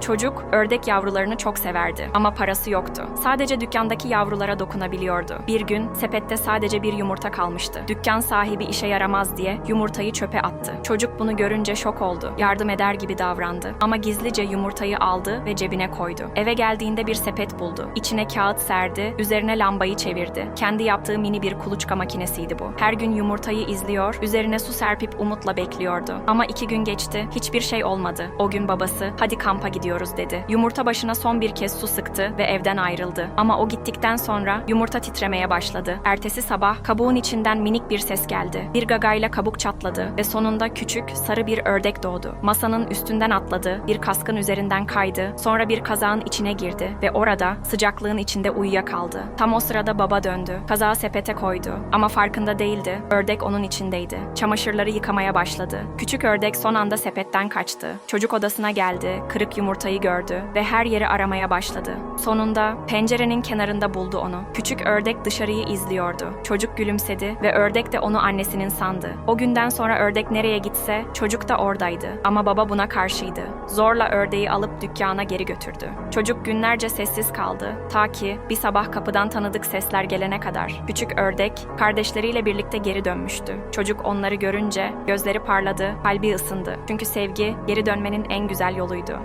Çocuk ördek yavrularını çok severdi ama parası yoktu. Sadece dükkandaki yavrulara dokunabiliyordu. Bir gün sepette sadece bir yumurta kalmıştı. Dükkan sahibi işe yaramaz diye yumurtayı çöpe attı. Çocuk bunu görünce şok oldu. Yardım eder gibi davrandı. Ama gizlice yumurtayı aldı ve cebine koydu. Eve geldiğinde bir sepet buldu. İçine kağıt serdi, üzerine lambayı çevirdi. Kendi yaptığı mini bir kuluçka makinesiydi bu. Her gün yumurtayı izliyor, üzerine su serpip umutla bekliyordu. Ama iki gün geçti, hiçbir şey olmadı. O gün babası, hadi kampa gidiyoruz dedi. Yumurta başına son bir kez su sıktı ve evden ayrıldı. Ama o gittikten sonra yumurta titremeye başladı. Ertesi sabah kabuğun içinden minik bir ses geldi. Bir gagayla kabuk çatladı ve sonunda küçük, sarı bir ördek doğdu. Masanın üstünden atladı, bir kaskın üzerinden kaydı, sonra bir kazağın içine girdi ve orada sıcaklığın içinde uyuyakaldı. Tam o sırada baba döndü. Kazağı sepete koydu ama farkında değildi. Ördek onun içindeydi. Çamaşırları yıkamaya başladı. Küçük ördek son anda sepetten kaçtı. Çocuk odasına geldi, kırık yumurtayı gördü ve her yeri aramaya başladı. Sonunda pencerenin kenarında buldu onu. Küçük ördek dışarıyı izliyordu. Çocuk gülümsedi ve ördek de onu annesinin sandı. O günden sonra ördek nereye gitse çocuk da oradaydı. Ama baba buna karşıydı. Zorla ördeği alıp dükkana geri götürdü. Çocuk günlerce sessiz kaldı. Ta ki bir sabah kapıdan tanıdık sesler gelene kadar. Küçük ördek kardeşleriyle birlikte geri dönmüştü. Çocuk onları görünce gözleri parladı, kalbi ısındı. Çünkü sevgi geri dönmenin en güzel yoluydu.